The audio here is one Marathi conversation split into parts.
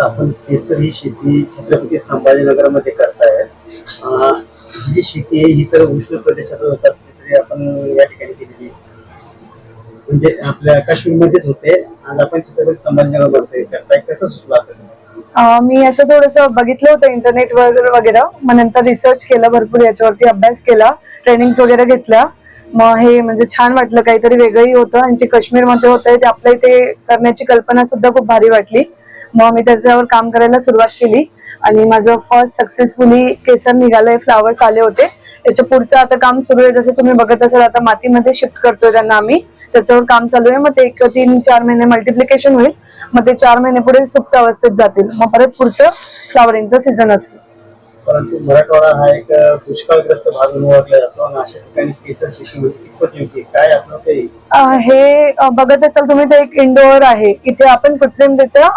आपण केसर ही शेती छत्रपती संभाजीनगरमध्ये करताय. ही जी शेती आहे ही तर उष्ण प्रदेशात होत असते तरी आपण या ठिकाणी केलेली म्हणजे आपल्या काश्मीरमध्येच होते आणि आपण छत्रपती संभाजीनगर करताय कसं सुचलं आपल्याला? मी याचं थोडस बघितलं होतं इंटरनेटवर वगैरे. मग नंतर रिसर्च केलं भरपूर याच्यावरती अभ्यास केला ट्रेनिंग वगैरे घेतल्या. मग हे म्हणजे छान वाटलं काहीतरी वेगळंही होतं. आणि जे काश्मीरमध्ये होतं ते आपल्या इथे करण्याची कल्पना सुद्धा खूप भारी वाटली. मग मी त्याच्यावर काम करायला सुरुवात केली. आणि माझं फर्स्ट सक्सेसफुली केसर निघालंय फ्लावर्स आले होते. त्याच्या पुढचं आता काम सुरू आहे. जसं तुम्ही बघत असाल आता मातीमध्ये शिफ्ट करतोय त्यांना आम्ही. त्याच्यावर काम चालू आहे. मग ते एक तीन चार महिने मल्टिप्लिकेशन होईल. मग ते चार महिने पुढे सुप्त अवस्थेत जातील. मग परत पुढचं फ्लावरिंगचं सीझन असेल. परंतु मराठवाडा हा एक दुष्काळग्रस्त भाग म्हणून ओळखला जातो. आणि अशा ठिकाणी केसर शेती कितपत योग्य? काय आपलं ते? हे बघत असाल तुम्ही ते एक इंडोअर आहे. इथे आपण कृत्रिमरित्या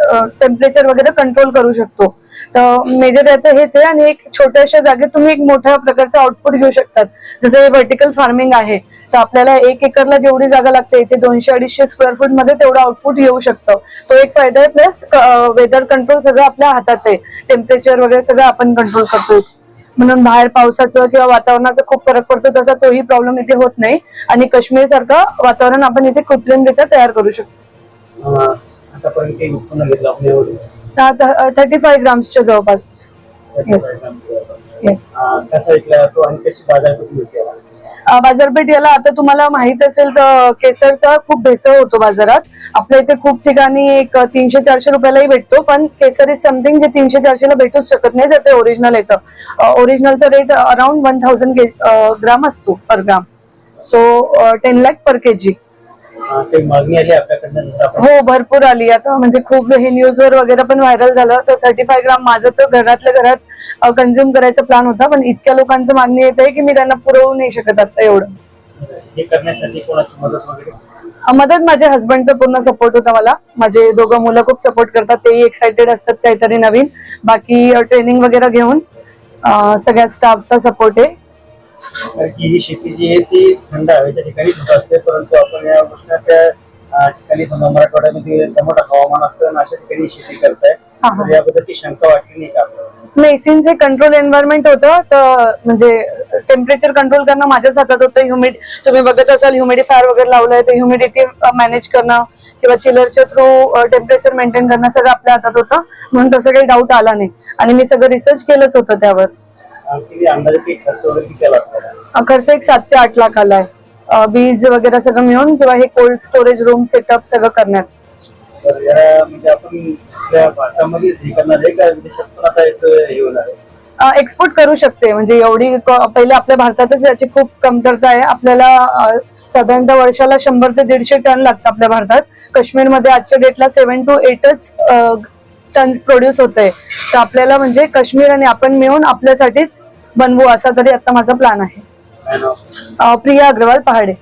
टेम्परेचर वगैरे कंट्रोल करू शकतो. तर मेजर याचं हेच आहे आणि एक छोट्याशा जागेत तुम्ही एक मोठ्या प्रकारचं आउटपुट घेऊ शकतात. जसं हे व्हर्टिकल फार्मिंग आहे. तर आपल्याला एक एकरला जेवढी जागा लागते इथे दोनशे अडीचशे स्क्वेअर फूटमध्ये तेवढं आउटपुट येऊ शकतं. तो एक फायदा आहे प्लस वेदर कंट्रोल सगळं आपल्या हातात आहे. टेम्परेचर वगैरे सगळं आपण कंट्रोल करतो म्हणून बाहेर पावसाचं किंवा वातावरणाचा खूप फरक पडतो तसा तोही प्रॉब्लेम इथे होत नाही. आणि काश्मीर सारखं वातावरण आपण इथे कृत्रिमरित्या तयार करू शकतो. आतापर्यंत उत्पन्न घेतलं थर्टी फाय ग्राम्सच्या जवळपास. येस अं, कसा जातो आणि कशी बाजारपेठ मिळते? बाजारपेठ याला आता तुम्हाला माहीत असेल तर केसरचा खूप भेसळ होतो बाजारात. आपल्या इथे खूप ठिकाणी एक तीनशे चारशे रुपयालाही भेटतो पण केसर इज समथिंग जे तीनशे चारशेला भेटूच शकत नाही जर ते ओरिजिनल येतं ओरिजिनलचा rate around one thousand gram असतो per gram so ten lakh per K G काही मागणी आली आपल्याकडनं जर आपण हो भरपूर आली. आता म्हणजे खूप हे न्यूजवर वगैरे पण व्हायरल झालं. तर थर्टी फाय ग्राम माझं तर घरातल्या घरात कन्झ्युम करायचा प्लॅन होता. पण इतक्या लोकांचं मागणी येत आहे की मी त्यांना पुरवू नाही शकत आता एवढं. हे करण्यासाठी कोणाची मदत वगैरे? अं, मदत माझ्या हस्बंडचा पूर्ण सपोर्ट होता मला. माझे दोघं मुलं खूप सपोर्ट करतात. तेही एक्साइटेड असतात काहीतरी नवीन. बाकी ट्रेनिंग वगैरे घेऊन सगळ्या स्टाफचा सपोर्ट आहे. कारण की ही शेती जी आहे ती थंड हवेच्या ठिकाणी होत असते परंतु आपण या उष्णत्या ठिकाणी समजा मराठवाड्यामध्ये दमट हवामान असतं आणि अशा ठिकाणी शेती करताय. तर याबद्दल ती शंका वाटली नाही का आपल्याला? नाही सिन्स हे कंट्रोल एन्व्हायरमेंट होतं तर म्हणजे टेम्परेचर कंट्रोल करणं माझ्याच हातात होतं. ह्युमिड तुम्ही बघत असाल ह्युमिडिफायर वगैरे लावलंय तर ह्युमिडिटी मॅनेज करणं किंवा चिलरच्या थ्रू टेम्परेचर मेंटेन करणं सगळं आपल्या हातात होतं. म्हणून तसं काही डाऊट आला नाही. आणि मी सगळं रिसर्च केलंच होतं त्यावर. अंदाजे काही खर्च वगैरे किती आला असणार अं, खर्च एक सात ते आठ लाख आलाय. अं, बीज वगैरे सगळं मिळून किंवा हे कोल्ड स्टोरेज रूम सेटअप सगळं करण्यात. तर या म्हणजे आपण आपल्या भारतामध्ये हे करणार आहे का विदेशात पण आता याचं हे होणार आहे. एक्सपोर्ट करू शकते. म्हणजे एवढी क- पहिले आपल्या भारतातच याची खूप कमतरता आहे. आपल्याला अं, साधारणतः वर्षाला शंभर ते दीडशे टन लागतं आपल्या भारतात. काश्मीरमध्ये आजच्या डेटला सेव्हन टू एटच टन प्रोड्यूस होत आहे तर आपल्याला म्हणजे काश्मीर आणि आपण मिळून आपल्यासाठीच बनवू असा तरी आता माझा प्लॅन आहे. प्रिया अग्रवाल पहाडे.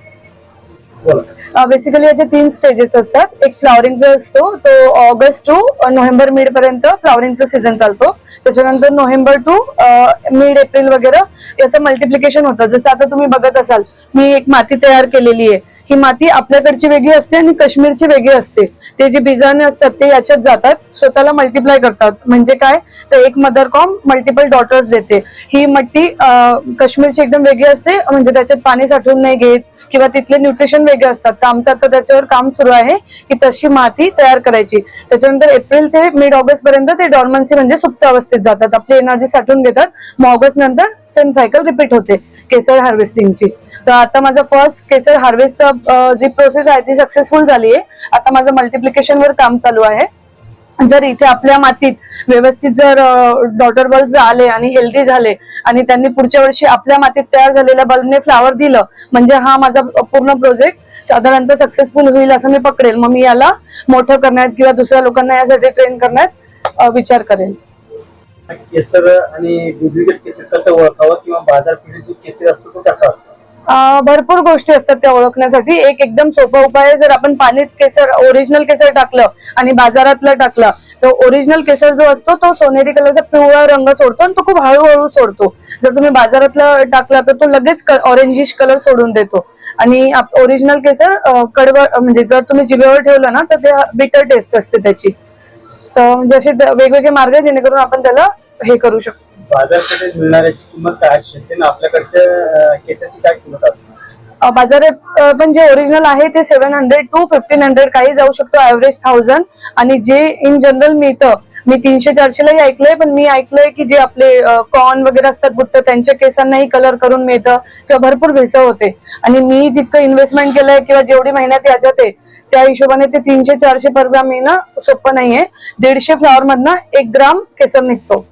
बेसिकली याचे तीन स्टेजेस असतात. एक फ्लॉवरिंगचा असतो तो ऑगस्ट टू नोव्हेंबर मिड पर्यंत फ्लॉवरिंगचा सीझन चालतो. त्याच्यानंतर नोव्हेंबर टू मिड एप्रिल वगैरे याचं मल्टिप्लिकेशन होतं. जसं आता तुम्ही बघत असाल मी एक माती तयार केलेली आहे. ही माती आपल्याकडची वेगळी असते आणि काश्मीरची वेगळी असते. ते जे बिजाणे असतात ते याच्यात जातात. स्वतःला मल्टिप्लाय करतात. म्हणजे काय? तर एक मदर कॉम मल्टिपल डॉटर्स देते. ही मट्टी काश्मीरची एकदम वेगळी असते. म्हणजे त्याच्यात पाणी साठवून नाही घेत किंवा तिथले न्यूट्रिशन वेगळे असतात. तर आमचं आता त्याच्यावर काम सुरू आहे की तशी माती तयार करायची. त्याच्यानंतर एप्रिल ते मिड ऑगस्ट पर्यंत ते डॉर्मन्सी म्हणजे सुप्त अवस्थेत जातात. आपली एनर्जी साठवून घेतात. मग ऑगस्ट नंतर सेम सायकल रिपीट होते केसर हार्वेस्टिंगची तर आता माझं फर्स्ट केसर हार्वेस्टचा जी प्रोसेस आहे ती सक्सेसफुल झाली आहे. आता माझं मल्टिप्लिकेशन वर काम चालू आहे. जर इथे आपल्या मातीत व्यवस्थित जर डॉटर बल्ब आले आणि हेल्दी झाले आणि त्यांनी पुढच्या वर्षी आपल्या मातीत तयार झालेल्या बल्बने फ्लावर दिलं म्हणजे हा माझा पूर्ण प्रोजेक्ट साधारणतः सक्सेसफुल होईल असं मी पकडेल. मग मी याला मोठं करण्यात किंवा दुसऱ्या लोकांना यासाठी ट्रेन करण्यात विचार करेल. केसर आणि डुप्लिकेट केसर कसं ओळखावं किंवा बाजारपेठेत जो केसर असतो तो कसा असतो? भरपूर गोष्टी असतात त्या ओळखण्यासाठी. एक एकदम सोपा उपाय आहे जर आपण पाणीत केसर ओरिजिनल केसर टाकलं आणि बाजारातलं टाकलं तर ओरिजिनल केसर जो असतो तो सोनेरी कलरचा पिवळा रंग सोडतो आणि तो खूप हळूहळू सोडतो. जर तुम्ही बाजारातलं टाकला तर तो लगेच ऑरेंजिश कलर सोडून देतो. आणि ओरिजिनल केसर कडव म्हणजे जर तुम्ही जिभेवर ठेवलं ना तर ते बिटर टेस्ट असते त्याची. तर म्हणजे असे वेगवेगळे मार्ग आहे जेणेकरून आपण त्याला हे करू शकतो. बाजारपेठेत मिळणाऱ्याची किंमत काय असू शकते ना आपल्याकडच्या केसरची काय किंमत असते? बाजारात पण जे ओरिजिनल आहे ते seven hundred to fifteen hundred काही जाऊ शकतो ऍव्हरेज थाउजंड आणि जे इन जनरल मिळतं मी तीनशे चारशेलाही ऐकलंय पण मी ऐकलंय की जे आपले कॉर्न वगैरे असतात बुट्ट त्यांच्या केसांनाही कलर करून मिळतं किंवा भरपूर भेसळ होते. आणि मी जितकं इन्व्हेस्टमेंट केलंय किंवा जेवढी मेहनत याच्यात आहे त्या हिशोबाने ते तीनशे चारशे पर ग्राम येणं सोपं नाहीये. दीडशे फ्लॉवर मधनं एक ग्राम केसर निघतो.